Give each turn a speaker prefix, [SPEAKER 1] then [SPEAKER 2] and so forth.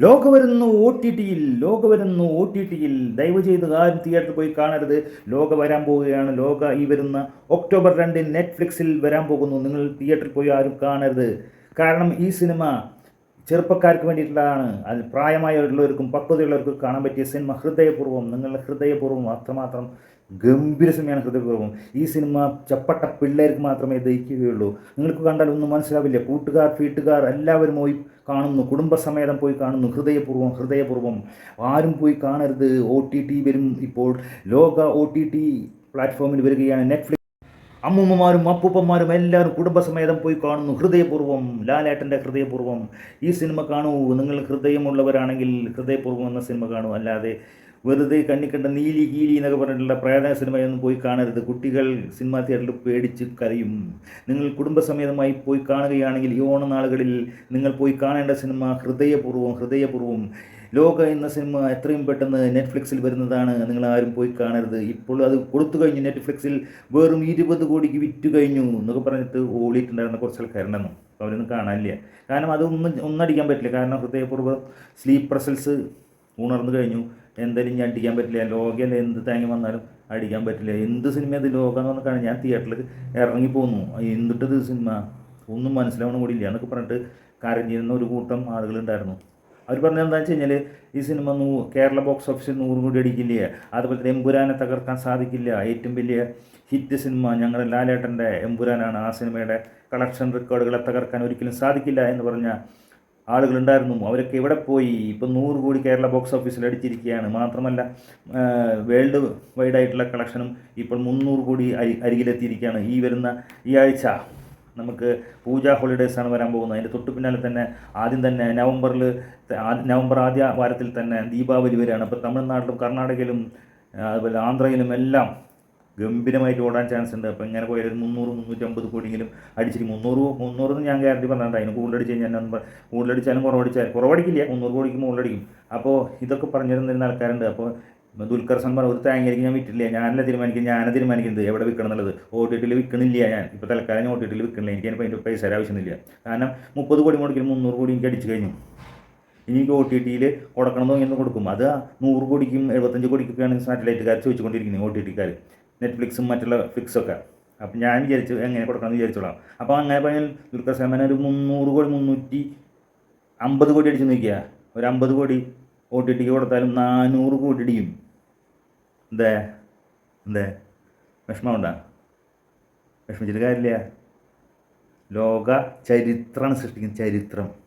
[SPEAKER 1] ലോക വരുന്നു O T ടിയിൽ ലോക വരുന്നു ഒ ടി ടിയിൽ ദയവ് ചെയ്ത് ആരും തിയേറ്ററിൽ പോയി കാണരുത്. ലോക വരാൻ പോവുകയാണ്. ലോക ഈ വരുന്ന ഒക്ടോബർ രണ്ടിന് നെറ്റ്ഫ്ലിക്സിൽ വരാൻ പോകുന്നു. നിങ്ങൾ തിയേറ്ററിൽ പോയി ആരും കാണരുത്. കാരണം ഈ സിനിമ ചെറുപ്പക്കാർക്ക് വേണ്ടിയിട്ടുള്ളതാണ്. അത് പ്രായമായുള്ളവർക്കും പക്വതയുള്ളവർക്കും കാണാൻ പറ്റിയ സിനിമ ഹൃദയപൂർവം നിങ്ങളുടെ ഹൃദയപൂർവം അത്രമാത്രം ഗംഭീര സിനിമയാണ് ഹൃദയപൂർവം. ഈ സിനിമ ചപ്പട്ട പിള്ളേർക്ക് മാത്രമേ ദഹിക്കുകയുള്ളൂ. നിങ്ങൾക്ക് കണ്ടാൽ ഒന്നും മനസ്സിലാവില്ല. കൂട്ടുകാർ വീട്ടുകാർ എല്ലാവരും പോയി കാണുന്നു. കുടുംബസമേതം പോയി കാണുന്നു. ഹൃദയപൂർവം ഹൃദയപൂർവം. ആരും പോയി കാണരുത്. ഒ ടി ടി വരും ഇപ്പോൾ. ലോക ഒ ടി ടി പ്ലാറ്റ്ഫോമിൽ വരികയാണ് നെറ്റ്ഫ്ലിക്സ് അമ്മൂമ്മമാരും അപ്പൂപ്പന്മാരും എല്ലാവരും കുടുംബസമേതം പോയി കാണുന്നു. ഹൃദയപൂർവം. ലാലേട്ടന്റെ ഹൃദയപൂർവം. ഈ സിനിമ കാണൂ. നിങ്ങൾ ഹൃദയമുള്ളവരാണെങ്കിൽ ഹൃദയപൂർവം എന്ന സിനിമ കാണൂ. അല്ലാതെ വെറുതെ കണ്ണിക്കണ്ട നീലി കീലി എന്നൊക്കെ പറഞ്ഞിട്ടുള്ള പ്രേരണ സിനിമയൊന്നും പോയി കാണരുത്. കുട്ടികൾ സിനിമാ തിയേറ്ററിൽ പേടിച്ച് കരയും. നിങ്ങൾ കുടുംബസമേതമായി പോയി കാണുകയാണെങ്കിൽ ഈ ഓണനാളുകളിൽ നിങ്ങൾ പോയി കാണേണ്ട സിനിമ ഹൃദയപൂർവം ഹൃദയപൂർവം. ലോക എന്ന സിനിമ എത്രയും പെട്ടെന്ന് നെറ്റ്ഫ്ലിക്സിൽ വരുന്നതാണ്. നിങ്ങൾ ആരും പോയി കാണരുത്. ഇപ്പോൾ അത് കൊടുത്തു കഴിഞ്ഞു. നെറ്റ്ഫ്ലിക്സിൽ വെറും ഇരുപത് കോടിക്ക് വിറ്റ് കഴിഞ്ഞു എന്നൊക്കെ പറഞ്ഞിട്ട് ഓടിയിട്ടുണ്ടായിരുന്ന കുറച്ച് ആൾക്കാരുണ്ടെന്നു അവരൊന്നും കാണാനില്ല. കാരണം അതൊന്നും ഒന്നടിക്കാൻ പറ്റില്ല. കാരണം ഹൃദയപൂർവം സ്ലീപ്പർ സെൽസ് ഉണർന്നു കഴിഞ്ഞു. എന്തായാലും ഞാൻ അടിക്കാൻ പറ്റില്ല. ലോകയല്ല എന്ത് തേങ്ങ വന്നാലും അടിക്കാൻ പറ്റില്ല. എന്ത് സിനിമ ഇത് ലോകം എന്ന് പറഞ്ഞാൽ ഞാൻ തിയേറ്ററിൽ ഇറങ്ങി പോന്നു. എന്തിട്ടത് സിനിമ ഒന്നും മനസ്സിലാവണം കൂടി ഇല്ല. എന്നൊക്കെ പറഞ്ഞിട്ട് കരഞ്ഞിരുന്ന ഒരു കൂട്ടം ആളുകളുണ്ടായിരുന്നു അവർ പറഞ്ഞത് എന്താ വെച്ച് കഴിഞ്ഞാൽ ഈ സിനിമ നൂ കേരള ബോക്സ് ഓഫീസിൽ നൂറ് കോടി അടിക്കില്ല? അതുപോലെ തന്നെ എമ്പുരാനെ തകർക്കാൻ സാധിക്കില്ല. ഏറ്റവും വലിയ ഹിറ്റ് സിനിമ ഞങ്ങളുടെ ലാലേട്ടന്റെ എമ്പുരാനാണ് ആ സിനിമയുടെ കളക്ഷൻ റെക്കോർഡുകളെ തകർക്കാൻ ഒരിക്കലും സാധിക്കില്ല എന്ന് പറഞ്ഞ ആളുകളുണ്ടായിരുന്നു. അവരൊക്കെ ഇവിടെ പോയി? ഇപ്പം നൂറ് കോടി കേരള ബോക്സ് ഓഫീസിൽ അടിച്ചിരിക്കുകയാണ്. മാത്രമല്ല വേൾഡ് വൈഡ് ആയിട്ടുള്ള കളക്ഷനും ഇപ്പോൾ മുന്നൂറ് കോടി അരി അരികിലെത്തിയിരിക്കുകയാണ്. ഈ വരുന്ന ഈ ആഴ്ച നമുക്ക് പൂജ ആണ് വരാൻ പോകുന്നത്. അതിന്റെ തൊട്ട് പിന്നാലെ തന്നെ ആദ്യം തന്നെ നവംബറിൽ നവംബർ ആദ്യ വാരത്തിൽ തന്നെ ദീപാവലി വരികയാണ്. അപ്പോൾ തമിഴ്നാട്ടിലും കർണാടകയിലും അതുപോലെ ആന്ധ്രയിലും എല്ലാം ഗംഭീരമായിട്ട് ഓടാൻ ചാൻസ് ഉണ്ട്. അപ്പോൾ ഇങ്ങനെ പോയാൽ മുന്നൂറ് മുന്നൂറ്റമ്പത് കോടിയെങ്കിലും അടിച്ചിട്ട് മുന്നൂറ് മുന്നൂറെന്ന് ഞാൻ ഗ്യാരണ്ടി പറഞ്ഞിട്ടുണ്ട് അതിന് കൂടുതലടിച്ച് കഴിഞ്ഞാൽ കൂടുതലടിച്ചാലും കുറവടിച്ചാലും കുറവടിക്കില്ല. മുന്നൂറ് കോടിക്ക് മുകളിലടിക്കും അപ്പോൾ ഇതൊക്കെ പറഞ്ഞിരുന്നിരുന്ന ആൾക്കാരുണ്ട്. അപ്പോൾ ദുൽഖർ സൽമാൻ ഒരു തേങ്ങയ്ക്ക് ഞാൻ വിറ്റില്ല ഞാനല്ല തീരുമാനിക്കും ഞാനെ തീരുമാനിക്കുന്നത്? എവിടെ വിൽക്കണം എന്നുള്ളത്? ഒ ടി ടിയിൽ വിൽക്കണില്ല ഞാൻ. ഇപ്പോൾ തൽക്കാലം ഒ ടി ടിയിൽ വിൽക്കണില്ല എനിക്ക് അതിന്റെ പൈസ ആവശ്യമില്ല കാരണം മുപ്പത് കോടി മുടക്കിയാൽ മുന്നൂറ് കോടി എനിക്ക് അടിച്ചു കഴിഞ്ഞു. ഇനി എനിക്ക് ഒ ടി ടിയിൽ കൊടുക്കണം എന്ന് കൊടുക്കും. അത് നൂറ് കോടിക്കും എഴുപത്തഞ്ച് കോടിക്കൊക്കെയാണ് സാറ്റലൈറ്റുകാർ ചോദിച്ചുകൊണ്ടിരിക്കുന്നത്. ഒ ടി ടിക്കാർ നെറ്റ്ഫ്ലിക്സും മറ്റുള്ള ഫ്ലിക്സൊക്കെ അപ്പം ഞാൻ വിചാരിച്ചു എങ്ങനെ കൊടുക്കണമെന്ന് വിചാരിച്ചോളാം. അപ്പോൾ അങ്ങനെ പറഞ്ഞാൽ ദുൽഖർ സൽമാൻ ഒരു മുന്നൂറ് കോടി മുന്നൂറ്റി അമ്പത് കോടി അടിച്ച് നിൽക്കുക. ഒരു അമ്പത് കോടി ഒ ടി ടിക്ക് കൊടുത്താലും നാനൂറ് കോടി അടിക്കും എന്തേ? എന്തേ? വിഷമമുണ്ടാ? വിഷമിച്ചിട്ട് കാര്യമില്ല. ലോക ചരിത്രമാണ് സൃഷ്ടിക്കുന്നത് ചരിത്രം.